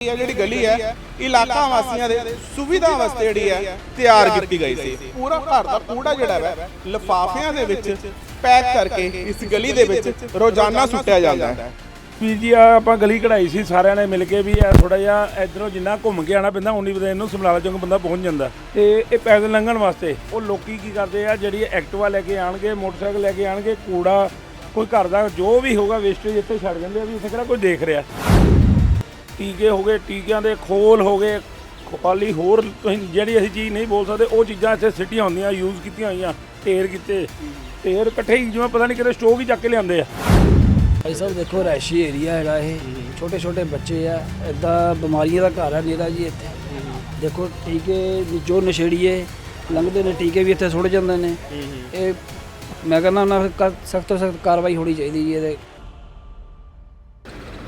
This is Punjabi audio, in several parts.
ਇਹ ਜਿਹੜੀ ਗਲੀ ਹੈ ਇਲਾਕਾ ਵਾਸੀਆਂ ਦੇ ਸੁਵਿਧਾ ਵਾਸਤੇ ਜਿਹੜੀ ਹੈ ਤਿਆਰ ਕੀਤੀ ਗਈ ਸੀ। ਪੂਰਾ ਘਰ ਦਾ ਕੂੜਾ ਜਿਹੜਾ ਹੈ ਲਿਫਾਫਿਆਂ ਦੇ ਵਿੱਚ ਪੈਕ ਕਰਕੇ ਇਸ ਗਲੀ ਦੇ ਵਿੱਚ ਰੋਜ਼ਾਨਾ ਸੁੱਟਿਆ ਜਾਂਦਾ ਹੈ। ਵੀਰ ਜੀ ਆ ਆਪਾਂ ਗਲੀ ਕਢਾਈ ਸੀ ਸਾਰਿਆਂ ਨੇ ਮਿਲ ਕੇ ਵੀ ਇਹ ਥੋੜਾ ਜਿਹਾ ਇਧਰੋਂ ਜਿੰਨਾ ਘੁੰਮ ਕੇ ਆਣਾ ਪੈਂਦਾ ਉਨੀ ਵਜੇ ਇਹਨੂੰ ਸਮਰਾਲਾ ਚੌਂਕ ਬੰਦਾ ਪਹੁੰਚ ਜਾਂਦਾ। ਤੇ ਇਹ ਪੈਦਲ ਲੰਘਣ ਵਾਸਤੇ ਉਹ ਲੋਕੀ ਕੀ ਕਰਦੇ ਆ ਜਿਹੜੀ ਐਕਟਿਵਾ ਲੈ ਕੇ ਆਣਗੇ ਮੋਟਰਸਾਈਕਲ ਲੈ ਕੇ ਆਣਗੇ ਕੂੜਾ ਕੋਈ ਘਰ ਦਾ ਜੋ ਵੀ ਹੋਗਾ ਵੇਸਟੇਜ ਇੱਥੇ ਛੱਡ ਜਾਂਦੇ ਆ ਵੀ ਇੱਥੇ ਕਿਹੜਾ ਕੋਈ ਦੇਖ ਰਿਹਾ। ਟੀਕੇ ਹੋ ਗਏ ਟੀਕਿਆਂ ਦੇ ਖੋਲ ਹੋ ਗਏ ਖਾਲੀ ਹੋਰ ਤੁਸੀਂ ਜਿਹੜੀ ਅਸੀਂ ਚੀਜ਼ ਨਹੀਂ ਬੋਲ ਸਕਦੇ ਉਹ ਚੀਜ਼ਾਂ ਇੱਥੇ ਸਿੱਟੀਆਂ ਹੁੰਦੀਆਂ ਯੂਜ਼ ਕੀਤੀਆਂ ਹੋਈਆਂ ਢੇਰ ਕੀਤੇ ਢੇਰ ਇਕੱਠੇ ਹੀ ਜਿਵੇਂ ਪਤਾ ਨਹੀਂ ਕਿਤੇ ਸਟੋਕ ਹੀ ਚੱਕ ਕੇ ਲਿਆਉਂਦੇ ਆ। ਭਾਈ ਸਾਹਿਬ ਦੇਖੋ ਰੈਸ਼ੀ ਏਰੀਆ ਹੈਗਾ ਇਹ ਛੋਟੇ ਛੋਟੇ ਬੱਚੇ ਆ ਇਦਾਂ ਬਿਮਾਰੀਆਂ ਦਾ ਘਰ ਹੈ ਨੀਰਾ ਜੀ ਇੱਥੇ। ਦੇਖੋ ਟੀਕੇ ਜੋ ਨਸ਼ੇੜੀਏ ਲੰਘਦੇ ਨੇ ਟੀਕੇ ਵੀ ਇੱਥੇ ਸੁੱਟ ਜਾਂਦੇ ਨੇ। ਇਹ ਮੈਂ ਕਹਿੰਦਾ ਉਹਨਾਂ ਸਖਤ ਤੋਂ ਸਖਤ ਕਾਰਵਾਈ ਹੋਣੀ ਚਾਹੀਦੀ ਜੀ ਇਹਦੇ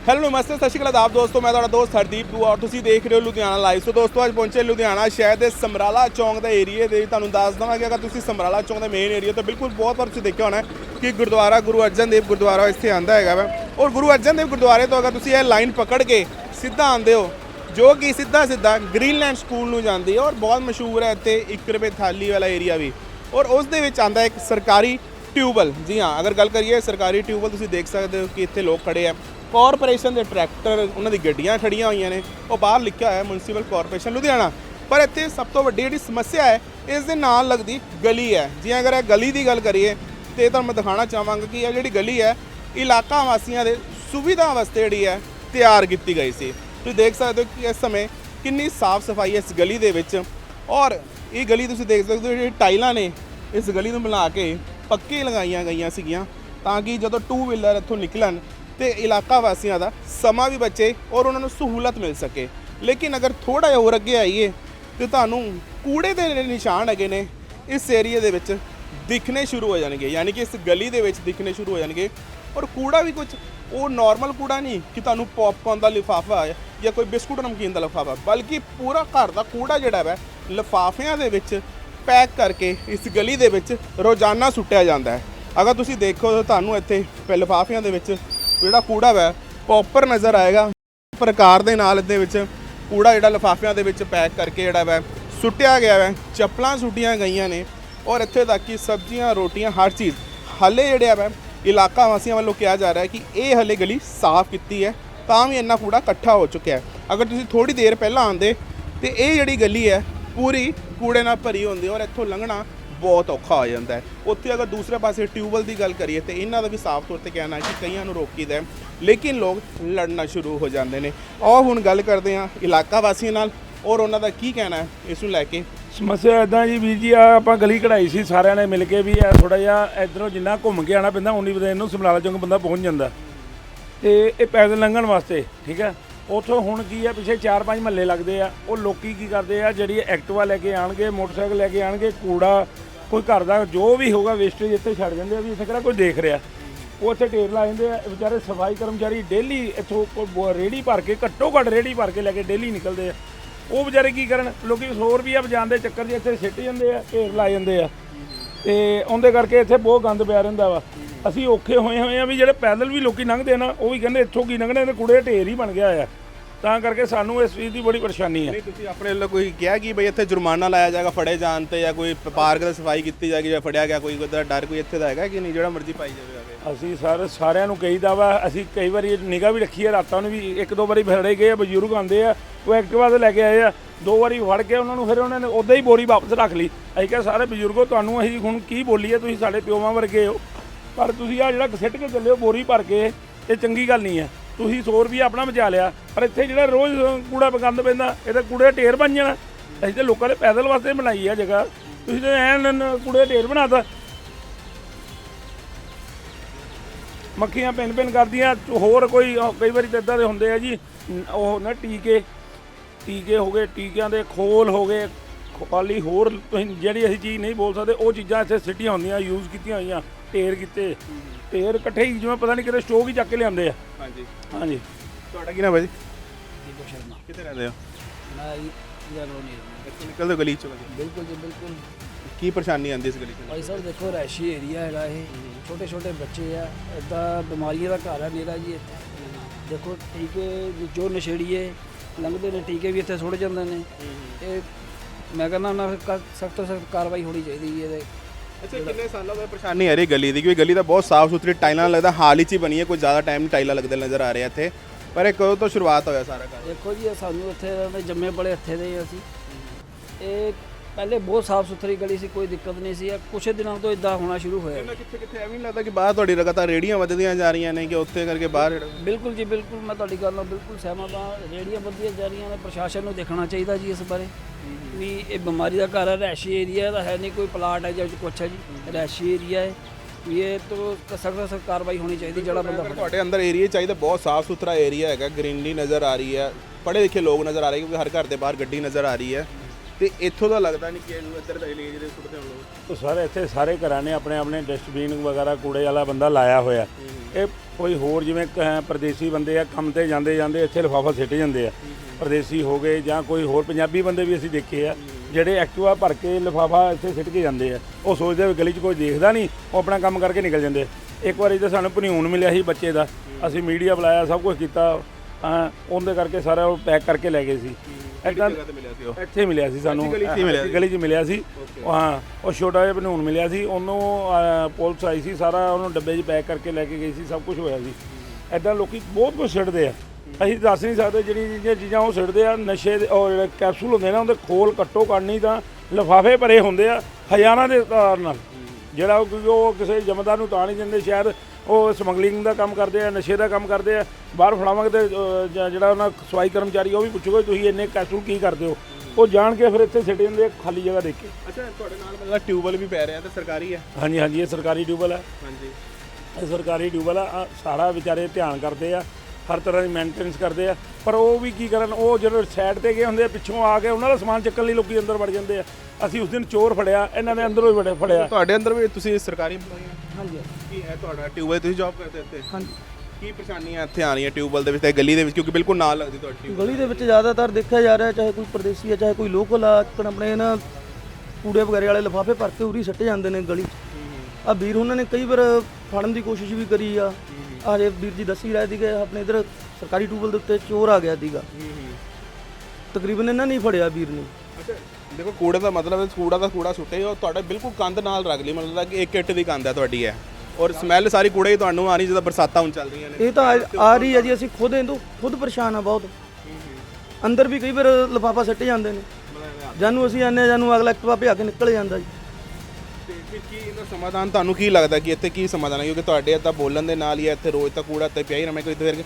ਹੈਲੋ ਨਮਸਤੇ, ਸਤਿ ਸ਼੍ਰੀ ਅਕਾਲ ਆਪ ਦੋਸਤੋ, ਮੈਂ ਤੁਹਾਡਾ ਦੋਸਤ ਹਰਦੀਪ ਦੂਆ ਔਰ ਤੁਸੀਂ ਦੇਖ ਰਹੇ ਹੋ ਲੁਧਿਆਣਾ ਲਾਈਵ ਸੋ ਦੋਸਤੋ, ਅੱਜ ਪਹੁੰਚੇ ਲੁਧਿਆਣਾ ਸ਼ਹਿਰ ਦੇ ਸਮਰਾਲਾ ਚੌਂਕ ਦੇ ਏਰੀਏ ਦੇ ਤੁਹਾਨੂੰ ਦੱਸ ਦਵਾਂ ਕਿ ਅਗਰ ਤੁਸੀਂ ਸਮਰਾਲਾ ਚੌਂਕ ਦੇ ਮੇਨ ਏਰੀਆ ਤੋਂ ਬਿਲਕੁਲ ਬਹੁਤ ਵਾਰ ਤੁਸੀਂ ਦੇਖਿਆ ਹੋਣਾ ਕਿ ਗੁਰਦੁਆਰਾ ਗੁਰੂ ਅਰਜਨ ਦੇਵ ਗੁਰਦੁਆਰਾ ਇੱਥੇ ਆਂਦਾ ਹੈਗਾ ਵਾ। ਔਰ ਗੁਰੂ ਅਰਜਨ ਦੇਵ ਗੁਰਦੁਆਰੇ ਤੋਂ ਅਗਰ ਤੁਸੀਂ ਇਹ ਲਾਈਨ ਪਕੜ ਕੇ ਸਿੱਧਾ ਆਂਦੇ ਹੋ, ਜੋ ਕਿ ਸਿੱਧਾ ਸਿੱਧਾ ਗ੍ਰੀਨਲੈਂਡ ਸਕੂਲ ਨੂੰ ਜਾਂਦੀ ਹੈ ਔਰ ਬਹੁਤ ਮਸ਼ਹੂਰ ਹੈ ਇੱਥੇ 1 ਰੁਪਏ ਥਾਲੀ ਵਾਲਾ ਏਰੀਆ ਵੀ। ਔਰ ਉਸ ਦੇ ਵਿੱਚ ਆਂਦਾ ਇੱਕ ਸਰਕਾਰੀ ਟਿਊਬਲ ਜੀ ਹਾਂ, ਅਗਰ ਗੱਲ ਕਰੀਏ, ਸਰਕਾਰੀ ਟਿਊਬਲ ਤੁਸੀਂ ਦੇਖ ਸਕਦੇ ਹੋ ਕਿ ਇੱਥੇ ਲੋਕ ਖੜੇ ਆ। ਕਾਰਪੋਰੇਸ਼ਨ ਦੇ ਟਰੈਕਟਰ ਉਹਨਾਂ ਦੀ ਗੱਡੀਆਂ ਖੜੀਆਂ ਹੋਈਆਂ ਨੇ, ਉਹ ਬਾਹਰ ਲਿਖਿਆ ਹੋਇਆ ਮਿਊਨਿਸਪਲ ਕਾਰਪੋਰੇਸ਼ਨ ਲੁਧਿਆਣਾ। ਪਰ ਇੱਥੇ ਸਭ ਤੋਂ ਵੱਡੀ ਜਿਹੜੀ ਸਮੱਸਿਆ ਹੈ, ਇਸ ਦੇ ਨਾਲ ਲੱਗਦੀ ਗਲੀ ਹੈ। ਜੇ ਅਗਰ ਇਹ ਗਲੀ ਦੀ ਗੱਲ ਕਰੀਏ, ਤੇ ਤੁਹਾਨੂੰ ਮੈਂ ਦਿਖਾਣਾ ਚਾਹਾਂਗਾ ਕਿ ਇਹ ਜਿਹੜੀ ਗਲੀ ਹੈ, ਇਲਾਕਾ ਵਾਸੀਆਂ ਦੇ ਸੁਵਿਧਾ ਵਾਸਤੇ ਜਿਹੜੀ ਹੈ, ਤਿਆਰ ਕੀਤੀ ਗਈ ਸੀ। ਤੁਸੀਂ ਦੇਖ ਸਕਦੇ ਹੋ ਕਿ ਇਸ ਸਮੇਂ ਕਿੰਨੀ ਸਾਫ਼ ਸਫ਼ਾਈ ਹੈ ਇਸ ਗਲੀ ਦੇ ਵਿੱਚ। ਔਰ ਇਹ ਗਲੀ ਤੁਸੀਂ ਦੇਖ ਸਕਦੇ ਹੋ ਜਿਹੜੀ ਟਾਈਲਾਂ ਨੇ, ਇਸ ਗਲੀ ਨੂੰ ਬਣਾ ਕੇ ਪੱਕੇ ਲਗਾਈਆਂ ਗਈਆਂ ਸੀਗੀਆਂ, ਤਾਂ ਕਿ ਜਦੋਂ ਟੂ ਵੀਲਰ ਇੱਥੋਂ ਨਿਕਲਣ ਤੇ ਇਲਾਕਾ ਵਾਸੀਆਂ ਦਾ ਸਮਾਂ ਵੀ ਬਚੇ ਔਰ ਉਹਨਾਂ ਨੂੰ ਸਹੂਲਤ ਮਿਲ ਸਕੇ। ਲੇਕਿਨ ਅਗਰ ਥੋੜਾ ਜਿਹਾ ਹੋਰ ਅੱਗੇ ਆਈਏ ਤੇ ਤੁਹਾਨੂੰ ਕੂੜੇ ਦੇ ਜਿਹੜੇ ਨਿਸ਼ਾਨ ਹੈਗੇ ਨੇ, ਇਸ ਏਰੀਏ ਦੇ ਵਿੱਚ ਦਿਖਣੇ ਸ਼ੁਰੂ ਹੋ ਜਾਣਗੇ। ਯਾਨੀ ਕਿ ਇਸ ਗਲੀ ਦੇ ਵਿੱਚ ਦਿਖਣੇ ਸ਼ੁਰੂ ਹੋ ਜਾਣਗੇ। ਔਰ ਕੂੜਾ ਵੀ ਕੁਝ ਉਹ ਨਾਰਮਲ ਕੂੜਾ ਨਹੀਂ ਕਿ ਤੁਹਾਨੂੰ ਪੌਪਕਾਰਨ ਦਾ ਲਿਫਾਫਾ ਜਾਂ ਕੋਈ ਬਿਸਕੁਟ, ਨਮਕੀਨ ਦਾ ਲਿਫਾਫਾ, ਬਲਕਿ ਪੂਰਾ ਘਰ ਦਾ ਕੂੜਾ ਜਿਹੜਾ ਹੈ ਲਿਫਾਫਿਆਂ ਦੇ ਵਿੱਚ ਪੈਕ ਕਰਕੇ ਇਸ ਗਲੀ ਦੇ ਵਿੱਚ ਰੋਜ਼ਾਨਾ ਸੁੱਟਿਆ ਜਾਂਦਾ ਹੈ। ਅਗਰ ਤੁਸੀਂ ਦੇਖੋ ਤਾਂ ਤੁਹਾਨੂੰ ਇੱਥੇ ਲਿਫਾਫਿਆਂ ਦੇ ਵਿੱਚ ਜਿਹੜਾ ਕੂੜਾ ਹੈ ਪ੍ਰੋਪਰ ਨਜ਼ਰ ਆਏਗਾ। ਪ੍ਰਕਾਰ ਦੇ ਨਾਲ ਇਹਦੇ ਵਿੱਚ ਕੂੜਾ ਜਿਹੜਾ ਲਿਫਾਫਿਆਂ ਦੇ ਵਿੱਚ ਪੈਕ ਕਰਕੇ ਜਿਹੜਾ ਹੈ ਸੁੱਟਿਆ ਗਿਆ ਹੈ ਚੱਪਲਾਂ ਸੁੱਟੀਆਂ ਗਈਆਂ ਨੇ। ਔਰ ਇੱਥੇ ਤੱਕ ਕਿ ਸਬਜ਼ੀਆਂ, ਰੋਟੀਆਂ, ਹਰ ਚੀਜ਼। ਹਾਲੇ ਜਿਹੜਾ ਹੈ ਇਲਾਕਾ ਵਾਸੀਆਂ ਵੱਲੋਂ ਕਿਹਾ ਜਾ ਰਿਹਾ ਹੈ ਕਿ ਇਹ ਹਲੇ ਗਲੀ ਸਾਫ਼ ਕੀਤੀ ਹੈ, ਤਾਂ ਵੀ ਇੰਨਾ ਕੂੜਾ ਇਕੱਠਾ ਹੋ ਚੁੱਕਿਆ ਹੈ। ਅਗਰ ਤੁਸੀਂ ਥੋੜੀ ਦੇਰ ਪਹਿਲਾਂ ਆਂਦੇ ਤੇ ਇਹ ਜਿਹੜੀ ਗਲੀ ਹੈ, ਪੂਰੀ ਕੂੜੇ ਨਾਲ ਭਰੀ ਹੁੰਦੀ ਔਰ ਇੱਥੋਂ ਲੰਘਣਾ ਬਹੁਤ ਔਖਾ ਹੋ ਜਾਂਦਾ ਹੈ। ਉੱਥੇ ਅਗਰ ਦੂਸਰੇ ਪਾਸੇ ਟਿਊਬਲ ਦੀ ਗੱਲ ਕਰੀਏ ਤੇ ਇਹਨਾਂ ਦਾ ਵੀ ਸਾਫ਼ ਤੌਰ ਤੇ ਕਹਿਣਾ ਹੈ ਕਿ ਕਈਆਂ ਨੂੰ ਰੋਕੀਦਾ ਹੈ ਲੇਕਿਨ ਲੋਕ ਲੜਨਾ ਸ਼ੁਰੂ ਹੋ ਜਾਂਦੇ ਨੇ। ਆਓ ਹੁਣ ਗੱਲ ਕਰਦੇ ਹਾਂ ਇਲਾਕਾ ਵਾਸੀਆਂ ਨਾਲ ਔਰ ਉਹਨਾਂ ਦਾ ਕੀ ਕਹਿਣਾ ਹੈ ਇਸ ਨੂੰ ਲੈ ਕੇ। ਸਮੱਸਿਆ ਇਦਾਂ ਜੀ ਵੀਰ ਜੀ ਆ ਆਪਾਂ ਗਲੀ ਕਢਾਈ ਸੀ ਸਾਰਿਆਂ ਨੇ ਮਿਲ ਕੇ ਵੀ ਆ ਥੋੜਾ ਜਿਹਾ ਇਧਰੋਂ ਜਿੰਨਾ ਘੁੰਮ ਕੇ ਆਣਾ ਪੈਂਦਾ, ਉਨੀ ਵਜੇ ਇਹਨੂੰ ਸਮਰਾਲਾ ਚੌਂਕ ਬੰਦਾ ਪਹੁੰਚ ਜਾਂਦਾ। ਤੇ ਇਹ ਪੈਦਲ ਲੰਘਣ ਵਾਸਤੇ, ਠੀਕ ਹੈ? ਉਥੋਂ ਹੁਣ ਕੀ ਆ ਪਿੱਛੇ 4-5 ਮਹੱਲੇ ਲੱਗਦੇ ਆ। ਉਹ ਲੋਕੀ ਕੀ ਕਰਦੇ ਆ, ਜਿਹੜੀ ਐਕਟਿਵਾ ਲੈ ਕੇ ਆਣਗੇ ਮੋਟਰਸਾਈਕਲ ਲੈ ਕੇ ਆਣਗੇ ਕੂੜਾ ਕੋਈ ਘਰ ਦਾ ਜੋ ਵੀ ਹੋਗਾ ਵੇਸਟੇਜ ਇੱਥੇ ਛੱਡ ਜਾਂਦੇ ਆ ਵੀ ਇੱਥੇ ਕਿਹੜਾ ਕੋਈ ਦੇਖ ਰਿਹਾ। ਉਹ ਇੱਥੇ ਢੇਰ ਲਾ ਜਾਂਦੇ ਆ, ਵਿਚਾਰੇ ਸਫ਼ਾਈ ਕਰਮਚਾਰੀ ਡੇਲੀ ਇੱਥੋਂ ਕੋਈ ਰੇੜੀ ਭਰ ਕੇ, ਘੱਟੋ ਘੱਟ ਰੇੜੀ ਭਰ ਕੇ ਲੈ ਕੇ ਡੇਲੀ ਨਿਕਲਦੇ ਆ। ਉਹ ਵਿਚਾਰੇ ਕੀ ਕਰਨ, ਲੋਕੀ 100 ਰੁਪਿਆ ਵਜਾਉਣ ਦੇ ਚੱਕਰ 'ਚ ਇੱਥੇ ਸਿੱਟ ਜਾਂਦੇ ਆ, ਢੇਰ ਲਾ ਜਾਂਦੇ ਆ। ਤੇ ਉਹਦੇ ਕਰਕੇ ਇੱਥੇ ਬਹੁਤ ਗੰਦ ਪਿਆ ਰਹਿੰਦਾ ਵਾ। ਅਸੀਂ ਔਖੇ ਹੋਏ ਹੋਏ ਆ ਵੀ ਜਿਹੜੇ ਪੈਦਲ ਵੀ ਲੋਕੀ ਲੰਘਦੇ ਆ ਨਾ, ਉਹ ਵੀ ਕਹਿੰਦੇ ਇੱਥੋਂ ਕੀ ਲੰਘਣੇ ਤੇ ਕੂੜੇ ਦਾ ਢੇਰ ਹੀ ਬਣ ਗਿਆ ਆ। ਤਾਂ ਕਰਕੇ ਸਾਨੂੰ ਇਸ ਚੀਜ਼ ਦੀ ਬੜੀ ਪਰੇਸ਼ਾਨੀ ਹੈ। ਨਹੀਂ ਤੁਸੀਂ ਆਪਣੇ ਵੱਲੋਂ ਕੋਈ ਕਿਹਾ ਕਿ ਬਈ ਇੱਥੇ ਜੁਰਮਾਨਾ ਲਾਇਆ ਜਾਏਗਾ ਫੜੇ ਜਾਣ ਤੇ ਜਾਂ ਕੋਈ ਪਾਰਕ ਦੀ ਸਫ਼ਾਈ ਕੀਤੀ ਜਾਏਗੀ ਜਾਂ ਫੜਿਆ ਗਿਆ ਕੋਈ ਉਹਦਾ ਡਰ ਕੋਈ ਇੱਥੇ ਦਾ ਹੈਗਾ ਕਿ ਨਹੀਂ? ਜਿਹੜਾ ਮਰਜ਼ੀ ਪਾਈ ਜਾਵੇ ਆਗੇ ਅਸੀਂ ਸਰ ਸਾਰਿਆਂ ਨੂੰ ਕਹੀਦਾ ਵਾ ਅਸੀਂ ਕਈ ਵਾਰੀ ਨਿਗਾਹ ਵੀ ਰੱਖੀ ਹੈ ਰਾਤਾਂ ਨੂੰ ਵੀ ਇੱਕ ਦੋ ਵਾਰੀ ਫੜੇ ਗਏ ਆ ਬਜ਼ੁਰਗ ਆਉਂਦੇ ਆ ਉਹ ਐਕਟਿਵਾ ਤੇ ਲੈ ਕੇ ਆਏ ਆ ਦੋ ਵਾਰੀ ਫੜ ਕੇ ਉਹਨਾਂ ਨੂੰ ਫਿਰ ਉਹਨਾਂ ਨੇ ਉਦਾਂ ਹੀ ਬੋਰੀ ਵਾਪਸ ਰੱਖ ਲਈ। ਅਸੀਂ ਕਿਹਾ ਸਾਰੇ ਬਜ਼ੁਰਗੋ ਤੁਹਾਨੂੰ ਅਸੀਂ ਹੁਣ ਕੀ ਬੋਲੀਏ? ਤੁਸੀਂ ਸਾਡੇ ਪਿਓਾਂ ਵਰਗੇ ਹੋ। ਪਰ ਤੁਸੀਂ ਆ ਜਿਹੜਾ ਸਿੱਟ ਕੇ ਚੱਲਿਓ ਬੋਰੀ ਭਰ ਕੇ ਇਹ ਚੰਗੀ ਗੱਲ ਨਹੀਂ ਹੈ। ਤੁਸੀਂ 100 ਰੁਪਏ ਆਪਣਾ ਬਚਾ ਲਿਆ, ਪਰ ਇੱਥੇ ਜਿਹੜਾ ਰੋਜ਼ ਕੂੜਾ ਪਗੰਦ ਪੈਂਦਾ, ਇਹ ਤਾਂ ਕੂੜੇ ਦਾ ਢੇਰ ਬਣ ਜਾਣਾ। ਅਸੀਂ ਤਾਂ ਲੋਕਾਂ ਦੇ ਪੈਦਲ ਵਾਸਤੇ ਬਣਾਈ ਆ ਜਗ੍ਹਾ। ਤੁਸੀਂ ਤਾਂ ਐਨ ਕੂੜੇ ਦਾ ਢੇਰ ਬਣਾਤਾ। ਮੱਖੀਆਂ ਪਿੰਨ ਪਿੰਨ ਕਰਦੀਆਂ, ਹੋਰ ਕੋਈ, ਕਈ ਵਾਰੀ ਤਾਂ ਇਦਾਂ ਦੇ ਹੁੰਦੇ ਆ ਜੀ, ਉਹ ਨਾ ਟੀਕੇ। ਟੀਕੇ ਹੋ ਗਏ, ਟੀਕਿਆਂ ਦੇ ਖੋਲ ਹੋ ਗਏ ਖਾਲੀ ਹੋਰ ਤੁਸੀਂ ਜਿਹੜੀ ਅਸੀਂ ਚੀਜ਼ ਨਹੀਂ ਬੋਲ ਸਕਦੇ, ਉਹ ਚੀਜ਼ਾਂ ਇੱਥੇ ਸਿੱਟੀਆਂ ਹੁੰਦੀਆਂ ਯੂਜ਼ ਕੀਤੀਆਂ ਹੋਈਆਂ। ਢੇਰ ਕੀਤੇ। ਢੇਰ ਇਕੱਠੇ ਹੀ ਜਿਵੇਂ ਪਤਾ ਨਹੀਂ ਕਿਤੇ ਸਟੋਕ ਹੀ ਚੱਕ ਕੇ ਲਿਆਉਂਦੇ ਆ। ਹਾਂਜੀ। ਹਾਂਜੀ। ਤੁਹਾਡਾ ਕੀ ਨਾਮ ਹੈ ਜੀ? ਦੀਪਕ ਸ਼ਰਮਾ। ਕਿੱਥੇ ਰਹਿੰਦੇ ਹੋ? ਮੈਂ ਰੋ ਨਹੀਂ ਇੱਥੋਂ ਨਿਕਲਦੇ ਗਲੀ ਚੋਂ ਬਿਲਕੁਲ ਜੀ ਬਿਲਕੁਲ। ਕੀ ਪਰੇਸ਼ਾਨੀ ਆਉਂਦੀ ਇਸ ਗਲੀ 'ਚ? ਭਾਈ ਸਾਹਿਬ ਦੇਖੋ ਰੈਸ਼ੀ ਏਰੀਆ ਹੈਗਾ ਇਹ। ਛੋਟੇ ਛੋਟੇ ਬੱਚੇ ਆ। ਇਦਾਂ ਬਿਮਾਰੀਆਂ ਦਾ ਘਰ ਹੈ ਨੀਰਾ ਜੀ ਇੱਥੇ। ਦੇਖੋ ਟੀਕੇ ਜੋ ਨਸ਼ੇੜੀਏ ਲੰਘਦੇ ਨੇ ਟੀਕੇ ਵੀ ਇੱਥੇ ਸੁੱਟ ਜਾਂਦੇ ਨੇ। ਇਹ ਮੈਂ ਕਹਿੰਦਾ ਨਾ ਸਖਤ ਤੋਂ ਸਖਤ ਕਾਰਵਾਈ ਹੋਣੀ ਚਾਹੀਦੀ ਹੈ ਇਹਦੇ। ਅੱਛਾ, ਕਿੰਨੇ ਸਾਲਾਂ ਤੋਂ ਪਰੇਸ਼ਾਨੀ ਆ ਰਹੀ ਗਲੀ ਦੀ? ਕਿਉਂਕਿ ਗਲੀ ਤਾਂ ਬਹੁਤ ਸਾਫ਼ ਸੁਥਰੀ, ਟਾਈਲਾਂ ਲੱਗਦਾ, ਹਾਲ ਹੀ ਚ ਹੀ ਬਣੀ ਹੈ, ਕੋਈ ਜ਼ਿਆਦਾ ਟਾਈਮ ਨਹੀਂ ਟਾਈਲਾਂ ਲੱਗਦੇ ਨਜ਼ਰ ਆ ਰਿਹਾ ਇੱਥੇ। ਪਰ ਇਹ ਕਦੋਂ ਤੋਂ ਸ਼ੁਰੂਆਤ ਹੋਇਆ ਸਾਰਾ ਕੰਮ। ਦੇਖੋ ਜੀ, ਇਹ ਸਾਨੂੰ ਇੱਥੇ ਦੇ ਜੰਮੇ ਬੜੇ ਇੱਥੇ ਦੇ ਹੀ ਅਸੀਂ। ਇਹ ਪਹਿਲੇ ਬਹੁਤ ਸਾਫ਼ ਸੁਥਰੀ ਗਲੀ ਸੀ ਕੋਈ ਦਿੱਕਤ ਨਹੀਂ ਸੀ। ਕੁਛ ਦਿਨਾਂ ਤੋਂ ਇਦਾਂ ਹੋਣਾ ਸ਼ੁਰੂ ਹੋਇਆ। ਇਹਨਾਂ ਕਿੱਥੇ ਕਿੱਥੇ ਐਵੇਂ ਨਹੀਂ ਲੱਗਦਾ ਕਿ ਬਾਹਰ ਤੁਹਾਡੀ ਲਗਾਤਾਰ ਰੇੜੀਆਂ ਵੱਧਦੀਆਂ ਜਾ ਰਹੀਆਂ ਨੇ ਕਿ ਉੱਥੇ ਕਰਕੇ ਬਾਹਰ ਬਿਲਕੁਲ ਜੀ ਬਿਲਕੁਲ ਮੈਂ ਤੁਹਾਡੀ ਗੱਲ ਨਾਲ ਬਿਲਕੁਲ ਸਹਿਮਤ ਹਾਂ। ਰੇੜੀਆਂ ਵੱਧਦੀਆਂ ਜਾ ਰਹੀਆਂ ਨੇ ਪ੍ਰਸ਼ਾਸਨ ਨੂੰ ਦੇਖਣਾ ਚਾਹੀਦਾ ਜੀ ਇਸ ਬਾਰੇ। ਵੀ ਇਹ ਬਿਮਾਰੀ ਦਾ ਘਰ ਹੈ ਰੈਸ਼ੀ ਏਰੀਆ ਦਾ ਹੈ ਨਹੀਂ ਕੋਈ ਪਲਾਟ ਹੈ ਜਾਂ ਕੁਛ ਹੈ ਜੀ ਰੈਸ਼ੀ ਏਰੀਆ ਹੈ। ਵੀ ਇਹ ਤੋਂ ਸਖਤ ਸਖਤ ਕਾਰਵਾਈ ਹੋਣੀ ਚਾਹੀਦੀ ਜਿਹੜਾ ਬੰਦਾ ਤੁਹਾਡੇ ਅੰਦਰ ਏਰੀਆ ਚਾਹੀਦਾ ਬਹੁਤ ਸਾਫ਼ ਸੁਥਰਾ ਏਰੀਆ ਹੈਗਾ ਗ੍ਰੀਨਰੀ ਨਜ਼ਰ ਆ ਰਹੀ ਹੈ। ਪੜ੍ਹੇ ਲਿਖੇ ਲੋਕ ਨਜ਼ਰ ਆ ਰਹੇ ਕਿਉਂਕਿ ਹਰ ਘਰ ਦੇ ਬਾਹਰ ਗੱਡੀ ਨਜ਼ਰ ਆ ਰਹੀ ਹੈ। ਤੇ ਇੱਥੋਂ ਦਾ ਲੱਗਦਾ ਨਹੀਂ ਕਿ ਇਹਨੂੰ ਇੱਧਰ ਦੇ ਏਰੀਆ ਜਿਹੜੇ ਸੁੱਟਦੇ ਹੋ ਲੋਕ। ਤੋ ਸਾਰੇ ਇੱਥੇ ਸਾਰੇ ਘਰਾਂ ਨੇ ਆਪਣੇ ਆਪਣੇ ਡਸਟਬਿਨ ਵਗੈਰਾ ਕੂੜੇ ਵਾਲਾ ਬੰਦਾ ਲਾਇਆ ਹੋਇਆ। ਇਹ ਕੋਈ ਹੋਰ ਜਿਵੇਂ ਕ- ਪਰਦੇਸੀ ਬੰਦੇ ਆ ਕੰਮ ਤੇ ਜਾਂਦੇ ਜਾਂਦੇ ਇੱਥੇ ਲਿਫਾਫਾ ਸਿੱਟ ਜਾਂਦੇ ਆ। ਪਰਦੇਸੀ ਹੋ ਗਏ ਜਾਂ ਕੋਈ ਹੋਰ ਪੰਜਾਬੀ ਬੰਦੇ ਵੀ ਅਸੀਂ ਦੇਖੇ ਆ ਜਿਹੜੇ ਐਕਟਿਵਾ ਭਰ ਕੇ ਲਿਫਾਫਾ ਇੱਥੇ ਸਿੱਟ ਕੇ ਜਾਂਦੇ ਆ। ਉਹ ਸੋਚਦੇ ਵੀ ਗਲੀ 'ਚ ਕੋਈ ਦੇਖਦਾ ਨਹੀਂ ਉਹ ਆਪਣਾ ਕੰਮ ਕਰਕੇ ਨਿਕਲ ਜਾਂਦੇ। ਇੱਕ ਵਾਰੀ ਤਾਂ ਸਾਨੂੰ ਭਨਿਊਨ ਮਿਲਿਆ ਸੀ ਬੱਚੇ ਦਾ। ਅਸੀਂ ਮੀਡੀਆ ਬੁਲਾਇਆ ਸਭ ਕੁਝ ਕੀਤਾ। ਉਹਦੇ ਕਰਕੇ ਸਾਰਾ ਉਹ ਪੈਕ ਕਰਕੇ ਲੈ ਗਏ ਸੀ। ਇੱਦਾਂ ਜਗ੍ਹਾ ਤੇ ਮਿਲਿਆ ਸੀ ਉਹ? ਇੱਥੇ ਮਿਲਿਆ ਸੀ ਸਾਨੂੰ। ਗਲੀ 'ਚ ਹੀ ਮਿਲਿਆ ਅਸੀਂ ਗਲੀ 'ਚ ਮਿਲਿਆ ਸੀ। ਉਹ ਹਾਂ ਉਹ ਛੋਟਾ ਜਿਹਾ ਬਨੂਨ ਮਿਲਿਆ ਸੀ। ਉਹਨੂੰ ਅਹ, ਪੁਲਿਸ ਆਈ ਸੀ। ਸਾਰਾ ਉਹਨੂੰ ਡੱਬੇ 'ਚ ਪੈਕ ਕਰਕੇ ਲੈ ਕੇ ਗਈ ਸੀ। ਸਭ ਕੁਝ ਹੋਇਆ ਸੀ। ਐਦਾਂ ਲੋਕੀ ਬਹੁਤ ਕੁਝ ਛੱਡਦੇ ਆ। ਅਸੀਂ ਦੱਸ ਨਹੀਂ ਸਕਦੇ ਜਿਹੜੀ ਜਿਹੜੀਆਂ ਚੀਜ਼ਾਂ ਉਹ ਛੱਡਦੇ ਆ। ਨਸ਼ੇ ਦੇ ਉਹ ਜਿਹੜੇ ਕੈਪਸੂਲ ਹੁੰਦੇ ਨਾ ਉਹਦੇ ਖੋਲ ਕੱਟੋ ਕਰਨੀ ਤਾਂ ਲਿਫਾਫੇ ਭਰੇ ਹੁੰਦੇ ਆ। ਹਜ਼ਾਰਾਂ ਦੇ ਤਾਰ ਨਾਲ। ਜਿਹੜਾ ਉਹ ਕਿਉਂਕਿ ਉਹ ਕਿਸੇ ਜਮਦਾਰ ਨੂੰ ਤਾਂ ਨਹੀਂ ਦਿੰਦੇ ਸ਼ਾਇਦ ਉਹ ਸਮਗਲਿੰਗ ਦਾ ਕੰਮ ਕਰਦੇ ਆ ਨਸ਼ੇ ਦਾ ਕੰਮ ਕਰਦੇ ਆ ਬਾਹਰ ਫੜਾਵਾਂਗੇ ਤੇ ਅਹ, ਜਿਹੜਾ ਉਹਨਾਂ ਸਫ਼ਾਈ ਕਰਮਚਾਰੀ ਉਹ ਵੀ ਪੁੱਛੂਗਾ ਤੁਸੀਂ ਇੰਨੇ ਕੈਪਸੂਲ ਕੀ ਕਰਦੇ ਹੋ। ਉਹ ਜਾਣ ਕੇ ਫਿਰ ਇੱਥੇ ਸਿੱਟ ਜਾਂਦੇ ਆ ਖਾਲੀ ਜਗ੍ਹਾ ਦੇਖ ਕੇ। ਅੱਛਾ ਤੁਹਾਡੇ ਨਾਲ ਮਤਲਬ ਟਿਊਬਲ ਵੀ ਪੈ ਰਿਹਾ ਤੇ ਸਰਕਾਰੀ ਹੈ ਹਾਂਜੀ ਹਾਂਜੀ ਇਹ ਸਰਕਾਰੀ ਟਿਊਬਲ ਹੈ ਹਾਂਜੀ। ਇਹ ਸਰਕਾਰੀ ਟਿਊਬਲ ਆ ਆਹ ਸਾਰਾ ਵਿਚਾਰੇ ਧਿਆਨ ਕਰਦੇ ਆ ਹਰ ਤਰ੍ਹਾਂ ਦੀ ਮੇਨਟੇਨੈਂਸ ਕਰਦੇ ਆ। ਪਰ ਉਹ ਵੀ ਕੀ ਕਰਨ ਉਹ ਜਦੋਂ ਸਾਈਡ ਤੇ ਗਏ ਹੁੰਦੇ ਆ ਪਿੱਛੋਂ ਆ ਕੇ ਉਹਨਾਂ ਦਾ ਸਮਾਨ ਚੱਕਣ ਲਈ ਲੋਕੀ ਅੰਦਰ ਵੜ ਜਾਂਦੇ ਆ। ਅਸੀਂ ਉਸ ਦਿਨ ਚੋਰ ਫੜਿਆ ਇਹਨਾਂ ਨੇ ਅੰਦਰੋਂ ਹੀ ਵੜੇ ਫੜਿਆ। ਤੁਹਾਡੇ ਅੰਦਰ ਵੀ ਤੁਸੀਂ ਸਰਕਾਰੀ employee ਹੋ? ਹਾਂਜੀ। ਕੀ ਹੈ ਤੁਹਾਡਾ ਟਿਊਬਲ ਤੁਸੀਂ ਜੌਬ ਕਰਦੇ ਇੱਥੇ? ਹਾਂਜੀ। ਕੀ ਪਰੇਸ਼ਾਨੀਆਂ ਇੱਥੇ ਆ ਰਹੀਆਂ ਟਿਊਬਲ ਦੇ ਵਿੱਚ ਤੇ ਗਲੀ ਦੇ ਵਿੱਚ? ਕਿਉਂਕਿ ਬਿਲਕੁਲ ਨਾਲ ਲੱਗਦੀ ਤੁਹਾਡੀ ਟਿਊਬਲ ਗਲੀ ਦੇ ਵਿੱਚ ਜ਼ਿਆਦਾਤਰ ਦੇਖਿਆ ਜਾ ਰਿਹਾ ਚਾਹੇ ਕੋਈ ਪਰਦੇਸੀ ਚਾਹੇ ਕੋਈ ਲੋਕਲ ਆ ਆਪਣੇ ਨਾ ਕੂੜੇ ਵਗੈਰੇ ਵਾਲੇ ਲਿਫਾਫੇ ਭਰ ਕੇ ਉਰੀ ਸੱਟ ਜਾਂਦੇ ਨੇ ਗਲੀ 'ਚ। ਆ ਵੀਰ ਉਹਨਾਂ ਨੇ ਕਈ ਵਾਰ ਫੜਨ ਦੀ ਕੋਸ਼ਿਸ਼ ਵੀ ਕਰੀ ਆ। ਆ ਜੇ ਵੀਰ ਜੀ ਦੱਸੀ ਰਹੇ ਸੀਗੇ ਆਪਣੇ ਇਧਰ ਸਰਕਾਰੀ ਟੂਬਲ ਦੇ ਉੱਤੇ ਚੋਰ ਆ ਗਿਆ ਸੀਗਾ। ਤਕਰੀਬਨ ਇਹਨਾਂ ਨੇ ਹੀ ਫੜਿਆ ਵੀਰ ਨੇ। ਦੇਖੋ ਕੂੜੇ ਦਾ ਮਤਲਬ ਹੈ ਕੂੜਾ ਦਾ ਕੂੜਾ ਸੁੱਟੇ ਹੋ ਤੁਹਾਡਾ ਬਿਲਕੁਲ ਕੰਧ ਨਾਲ ਰੱਖ ਲਈ ਮਤਲਬ ਕਿ ਇੱਕ ਇੱਟ ਦੀ ਕੰਧ ਹੈ ਤੁਹਾਡੀ ਹੈ ਔਰ ਸਮੈਲ ਸਾਰੀ ਕੂੜੇ ਦੀ ਤੁਹਾਨੂੰ ਆ ਰਹੀ ਜਦੋਂ ਬਰਸਾਤਾਂ ਹੁਣ ਚੱਲ ਰਹੀਆਂ ਨੇ। ਇਹ ਤਾਂ ਆ- ਆ ਰਹੀ ਹੈ ਜੀ ਅਸੀਂ ਖੁਦ ਇਹਦੋਂ ਖੁਦ ਪਰੇਸ਼ਾਨ ਆ ਬਹੁਤ। ਅੰਦਰ ਵੀ ਕਈ ਵਾਰ ਲਿਫਾਫਾ ਸੱਟ ਜਾਂਦੇ ਨੇ। ਜਾਨੂੰ ਅਸੀਂ ਆਨੇ ਜਾਨੂੰ ਅਗਲਾ ਐਕਟਿਵਾ ਭਜਾ ਕੇ ਨਿਕਲ ਜਾਂਦਾ ਜੀ। ਤੇ ਫਿਰ ਕੀ ਇਹਦਾ ਸਮਾਧਾਨ ਤੁਹਾਨੂੰ ਕੀ ਲੱਗਦਾ ਕਿ ਇੱਥੇ ਕੀ ਸਮਾਧਾਨ ਹੈ? ਕਿਉਂਕਿ ਤੁਹਾਡੇ ਇੱਥੇ ਬੋਲਣ ਦੇ ਨਾਲ ਹੀ ਹੈ, ਇੱਥੇ ਰੋਜ਼ ਤਾਂ ਕੂੜਾ ਤੇ ਪਿਆ ਹੀ ਨਾ ਮੈਂ ਕੋਈ ਫਿਰ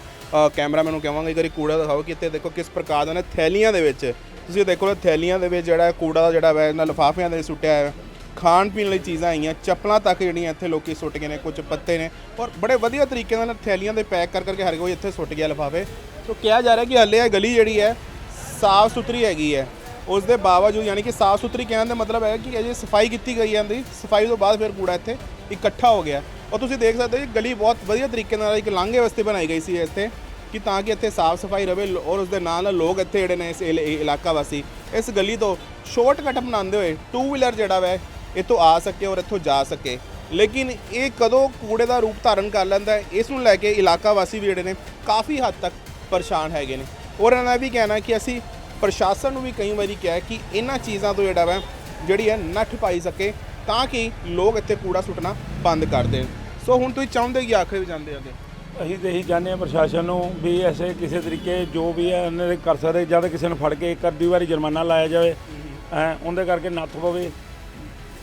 ਕੈਮਰਾਮੈਨ ਨੂੰ ਕਹਾਂਗਾ ਕਿ ਕੂੜਾ ਦਿਖਾਓ ਕਿ ਇੱਥੇ ਦੇਖੋ ਕਿਸ ਪ੍ਰਕਾਰ ਦਾ ਨਾ ਥੈਲੀਆਂ ਦੇ ਵਿੱਚ ਤੁਸੀਂ ਦੇਖੋ ਥੈਲੀਆਂ ਦੇ ਵਿੱਚ ਜਿਹੜਾ ਕੂੜਾ ਜਿਹੜਾ ਵੈ, ਇਹਨਾਂ ਲਿਫਾਫਿਆਂ ਦੇ ਸੁੱਟਿਆ ਹੈ ਖਾਣ ਪੀਣ ਲਈ ਚੀਜ਼ਾਂ ਆਈਆਂ, ਚੱਪਲਾਂ ਤੱਕ ਜਿਹੜੀਆਂ ਇੱਥੇ ਲੋਕੀ ਸੁੱਟ ਗਏ ਨੇ, ਕੁਝ ਪੱਤੇ ਨੇ। ਔਰ ਬੜੇ ਵਧੀਆ ਤਰੀਕੇ ਨਾਲ ਥੈਲੀਆਂ ਦੇ ਪੈਕ ਕਰ ਕਰਕੇ ਹਰ ਕੋਈ ਇੱਥੇ ਸੁੱਟ ਗਿਆ ਲਿਫਾਫੇ। ਸੋ ਕਿਹਾ ਜਾ ਰਿਹਾ ਕਿ ਹੱਲੇ ਇਹ ਗਲੀ ਜਿਹੜੀ ਹੈ, ਸਾਫ਼ ਸੁਥਰੀ ਹੈਗੀ ਹੈ। ਉਸ ਦੇ ਬਾਵਜੂਦ ਯਾਨੀ ਕਿ ਸਾਫ਼ ਸੁਥਰੀ ਕਹਿਣ ਦਾ ਮਤਲਬ ਹੈ ਕਿ ਅਜੇ ਸਫ਼ਾਈ ਕੀਤੀ ਗਈ ਜਾਂਦੀ ਸਫ਼ਾਈ ਤੋਂ ਬਾਅਦ ਫਿਰ ਕੂੜਾ ਇੱਥੇ ਇਕੱਠਾ ਹੋ ਗਿਆ। ਔਰ ਤੁਸੀਂ ਦੇਖ ਸਕਦੇ ਹੋ ਕਿ ਗਲੀ ਬਹੁਤ ਵਧੀਆ ਤਰੀਕੇ ਨਾਲ ਇੱਕ ਲਾਂਘੇ ਵਾਸਤੇ ਬਣਾਈ ਗਈ ਸੀ ਇੱਥੇ। ਕਿ ਤਾਂ ਕਿ ਇੱਥੇ ਸਾਫ਼ ਸਫ਼ਾਈ ਰਵੇ ਔਰ ਉਸ ਦੇ ਨਾਲ ਨਾਲ ਲੋਕ ਇੱਥੇ ਜਿਹੜੇ ਨੇ ਇਸ ਇਲ- ਇਲਾਕਾ ਵਾਸੀ, ਇਸ ਗਲੀ ਤੋਂ ਸ਼ਾਰਟਕਟ ਬਣਾਉਂਦੇ ਹੋਏ ਟੂ ਵੀਲਰ ਜਿਹੜਾ ਵੈ, ਇੱਥੋਂ ਆ ਸਕੇ ਔਰ ਇੱਥੋਂ ਜਾ ਸਕੇ। ਲੇਕਿਨ ਇਹ ਕਦੋਂ ਕੂੜੇ ਦਾ ਰੂਪ ਧਾਰਨ ਕਰ ਲੈਂਦਾ ਹੈ, ਇਸ ਨੂੰ ਲੈ ਕੇ ਇਲਾਕਾ ਵਾਸੀ ਵੀ ਜਿਹੜੇ ਨੇ ਕਾਫੀ ਹੱਦ ਤੱਕ ਪਰੇਸ਼ਾਨ ਹੈਗੇ ਨੇ। ਔਰ ਇਹਨਾਂ ਦਾ ਵੀ ਕਹਿਣਾ ਕਿ ਅਸੀਂ ਪ੍ਰਸ਼ਾਸਨ ਨੂੰ ਵੀ ਕਈ ਵਾਰੀ ਕਿਹਾ ਕਿ ਇਹਨਾਂ ਚੀਜ਼ਾਂ ਤੋਂ ਜਿਹੜਾ ਵਾ, ਜਿਹੜੀ ਹੈ ਨੱਠ ਪਾਈ ਸਕੇ ਤਾਂ ਕਿ ਲੋਕ ਇੱਥੇ ਕੂੜਾ ਸੁੱਟਣਾ ਬੰਦ ਕਰ ਦੇਣ। ਸੋ ਹੁਣ ਤੁਸੀਂ ਚਾਹੁੰਦੇ ਕਿ ਆਖਰ ਵੀ ਜਾਂਦੇ ਆਦੇ ਅਸੀਂ ਤੇ ਇਹੀ ਚਾਹੁੰਦੇ ਹਾਂ ਪ੍ਰਸ਼ਾਸਨ ਨੂੰ ਵੀ ਐਸੇ ਕਿਸੇ ਤਰੀਕੇ ਜੋ ਵੀ ਹੈ ਉਹਨਾਂ ਦੇ ਕਰ ਸਕਦੇ ਜਾਂ ਤਾਂ ਕਿਸੇ ਨੂੰ ਫੜ ਕੇ ਇੱਕ ਅੱਧੀ ਵਾਰੀ ਜੁਰਮਾਨਾ ਲਾਇਆ ਜਾਵੇ ਐ ਉਹਦੇ ਕਰਕੇ ਨੱਥ ਪਵੇ।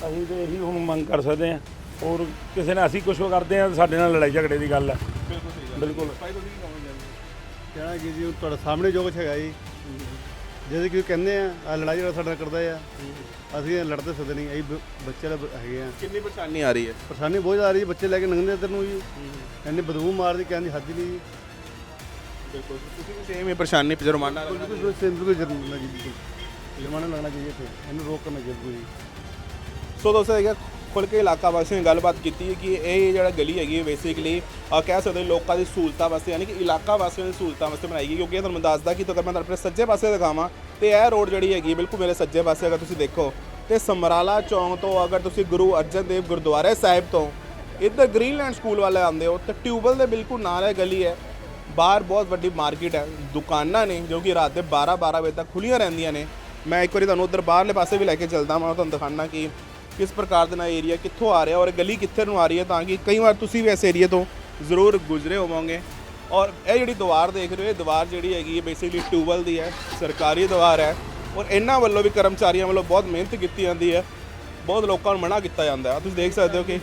ਅਸੀਂ ਤੇ ਇਹੀ ਹੁਣ ਮੰਗ ਕਰ ਸਕਦੇ ਹਾਂ। ਔਰ ਕਿਸੇ ਨੇ ਅਸੀਂ ਕੁਝ ਕਰਦੇ ਹਾਂ ਸਾਡੇ ਨਾਲ ਲੜਾਈ ਝਗੜੇ ਦੀ ਗੱਲ ਹੈ। ਬਿਲਕੁਲ ਕਹਿਣਾ ਕਿ ਜੀ ਤੁਹਾਡੇ ਸਾਹਮਣੇ ਜੋ ਕੁਛ ਹੈਗਾ ਜੀ। ਜਿਹਦੇ ਕਿ ਕਹਿੰਦੇ ਆ ਆ ਲੜਾਈ ਜਿਹੜਾ ਸਾਡਾ ਕਰਦਾ ਆ। ਅਸੀਂ ਇਹ ਲੜਦੇ ਸਕਦੇ ਨਹੀਂ ਅਸੀਂ ਬ- ਬੱਚੇ ਬ- ਹੈਗੇ ਆ। ਕਿੰਨੀ ਪਰੇਸ਼ਾਨੀ ਆ ਰਹੀ ਹੈ? ਪਰੇਸ਼ਾਨੀ ਬਹੁਤ ਜ਼ਿਆਦਾ ਆ ਰਹੀ ਹੈ ਬੱਚੇ ਲੈ ਕੇ ਲੰਘਦੇ ਇੱਧਰ ਨੂੰ ਜੀ। ਇੰਨੀ ਬਦਬੂ ਮਾਰਦੀ ਕਹਿੰਦੀ ਹੱਦ ਹੀ ਨਹੀਂ ਜੀ। ਬਿਲਕੁਲ। ਤੁਸੀਂ ਵੀ ਸੇਮ ਹੀ ਪਰੇਸ਼ਾਨੀ ਜੁਰਮਾਨਾ ਲੱਗਣਾ ਬਿਲਕੁਲ ਜੁਰਮਾਨਾ ਜੀ ਬਿਲਕੁਲ। ਜੁਰਮਾਨਾ ਲੱਗਣਾ ਚਾਹੀਏ ਇੱਥੇ। ਇਹਨੂੰ ਰੋਕ ਕਰਨਾ ਚਾਹੀਦਾ ਜੀ ਸੋ ਦੋਸਤੋ ਇਹ ਖੁੱਲ ਕੇ ਇਲਾਕਾ ਵਾਸੀਆਂ ਨੇ ਗੱਲਬਾਤ ਕੀਤੀ ਹੈ ਕਿ ਇਹ ਜਿਹੜਾ ਗਲੀ ਹੈਗੀ ਹੈ ਬੇਸਿਕਲੀ ਕਹਿ ਸਕਦੇ ਲੋਕਾਂ ਦੀ ਸਹੂਲਤਾਂ ਵਾਸਤੇ, ਯਾਨੀ ਕਿ ਇਲਾਕਾ ਵਾਸੀਆਂ ਦੀ ਸਹੂਲਤਾਂ ਵਾਸਤੇ ਬਣਾਈ ਗਈ, ਕਿਉਂਕਿ ਇਹ ਤੁਹਾਨੂੰ ਦੱਸਦਾ ਕਿ ਅਗਰ ਮੈਂ ਆਪਣੇ ਸੱਜੇ ਪਾਸੇ ਦਿਖਾਵਾਂ, ਤੇ ਇਹ ਰੋਡ ਜਿਹੜੀ ਹੈਗੀ ਬਿਲਕੁਲ ਮੇਰੇ ਸੱਜੇ ਪਾਸੇ, ਅਗਰ ਤੁਸੀਂ ਦੇਖੋ, ਤੇ ਸਮਰਾਲਾ ਚੌਂਕ ਤੋਂ ਅਗਰ ਤੁਸੀਂ ਗੁਰੂ ਅਰਜਨ ਦੇਵ ਗੁਰਦੁਆਰੇ ਸਾਹਿਬ ਤੋਂ ਇੱਧਰ ਗ੍ਰੀਨਲੈਂਡ ਸਕੂਲ ਵਾਲੇ ਆਉਂਦੇ ਹੋ, ਤਾਂ ਟਿਊਬਲ ਦੇ ਬਿਲਕੁਲ ਨਾਲ ਹੈ ਗਲੀ ਹੈ। ਬਾਹਰ ਬਹੁਤ ਵੱਡੀ ਮਾਰਕੀਟ ਹੈ, ਦੁਕਾਨਾਂ ਨੇ, ਜੋ ਕਿ ਰਾਤ ਦੇ 12 12 ਵਜੇ ਤੱਕ ਖੁੱਲੀਆਂ ਰਹਿੰਦੀਆਂ ਨੇ। ਮੈਂ ਇੱਕ ਵਾਰੀ ਤੁਹਾਨੂੰ ਉਧਰ ਬਾਹਰਲੇ ਪਾਸੇ ਵੀ ਲੈ ਕੇ ਚੱਲਦਾ ਮੈਂ ਤੁਹਾਨੂੰ ਦਿਖਾਣਾ ਕਿ ਕਿਸ ਪ੍ਰਕਾਰ ਦੇ ਨਾਲ ਏਰੀਆ ਕਿੱਥੋਂ ਆ ਰਿਹਾ ਔਰ ਗਲੀ ਕਿੱਥੇ ਨੂੰ ਆ ਰਹੀ ਹੈ ਤਾਂ ਕਿ ਕਈ ਵਾਰ ਤੁਸੀਂ ਵੀ ਇਸ ਏਰੀਆ ਤੋਂ ਜ਼ਰੂਰ ਗੁਜ਼ਰੇ ਹੋਵੋਗੇ। ਔਰ ਇਹ ਜਿਹੜੀ ਦੀਵਾਰ ਦੇਖ ਰਹੇ ਹੋ, ਇਹ ਦੀਵਾਰ ਜਿਹੜੀ ਹੈਗੀ ਹੈ ਬੇਸਿਕਲੀ ਟਿਊਬਲ ਦੀ ਹੈ, ਸਰਕਾਰੀ ਦੀਵਾਰ ਹੈ ਔਰ ਇਹਨਾਂ ਵੱਲੋਂ ਵੀ ਕਰਮਚਾਰੀਆਂ ਵੱਲੋਂ ਬਹੁਤ ਮਿਹਨਤ ਕੀਤੀ ਜਾਂਦੀ ਹੈ, ਬਹੁਤ ਲੋਕਾਂ ਨੂੰ ਮਨਾ ਕੀਤਾ ਜਾਂਦਾ ਹੈ। ਤੁਸੀਂ ਦੇਖ ਸਕਦੇ ਹੋ ਕਿ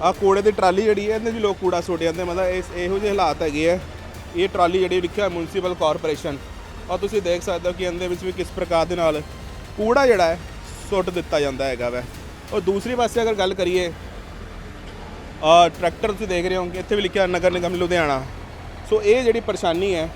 ਆ ਕੂੜੇ ਦੀ ਟਰਾਲੀ ਜਿਹੜੀ ਹੈ ਇਹਦੇ 'ਚ ਲੋਕ ਕੂੜਾ ਸੁੱਟ ਜਾਂਦੇ ਮਤਲਬ ਇਸ ਇਹੋ ਜਿਹੇ ਹਾਲਾਤ ਹੈਗੇ ਆ। ਇਹ ਟਰਾਲੀ ਜਿਹੜੀ ਲਿਖਿਆ ਮਿਊਨਿਸਪਲ ਕਾਰਪੋਰੇਸ਼ਨ ਔਰ ਤੁਸੀਂ ਦੇਖ ਸਕਦੇ ਹੋ ਕਿ ਇਹਦੇ ਵਿੱਚ ਵੀ ਕਿਸ ਪ੍ਰਕਾਰ ਦੇ ਨਾਲ ਕੂੜਾ ਜਿਹੜਾ ਹੈ ਸੁੱਟ ਦਿੱਤਾ ਜਾਂਦਾ ਹੈਗਾ ਵੈ। ਔਰ ਦੂਸਰੀ ਪਾਸੇ ਅਗਰ ਗੱਲ ਕਰੀਏ ਆ ਟਰੈਕਟਰ ਤੁਸੀਂ ਦੇਖ ਰਹੇ ਹੋਗੇ ਇੱਥੇ ਵੀ ਲਿਖਿਆ ਨਗਰ ਨਿਗਮ ਲੁਧਿਆਣਾ। ਸੋ ਇਹ ਜਿਹੜੀ ਪਰੇਸ਼ਾਨੀ ਹੈ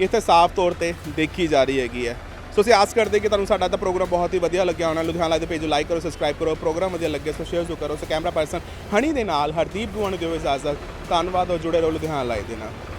ਇੱਥੇ ਸਾਫ਼ ਤੌਰ ਤੇ ਦੇਖੀ ਜਾ ਰਹੀ ਹੈਗੀ ਹੈ। ਸੋ ਅਸੀਂ ਆਸ ਕਰਦੇ ਕਿ ਤੁਹਾਨੂੰ ਸਾਡਾ ਤਾਂ ਪ੍ਰੋਗਰਾਮ ਬਹੁਤ ਹੀ ਵਧੀਆ ਲੱਗਿਆ ਹੋਣਾ। ਲੁਧਿਆਣਾ ਦੇ ਪੇਜ ਨੂੰ ਲਾਈਕ ਕਰੋ ਸਬਸਕ੍ਰਾਈਬ ਕਰੋ, ਪ੍ਰੋਗਰਾਮ ਵਧੀਆ ਲੱਗੇ ਸੋ ਸ਼ੇਅਰ ਜ਼ਰੂਰ ਕਰੋ। ਸੋ ਕੈਮਰਾ ਪਰਸਨ ਹਣੀ ਦੇ ਨਾਲ ਹਰਦੀਪ ਨੂੰ ਦਿਓ ਇਜਾਜ਼ਤ। ਧੰਨਵਾਦ ਔਰ ਜੁੜੇ ਰਹੋ ਲੁਧਿਆਣਾ ਲਾਈਵ ਦੇ ਨਾਲ।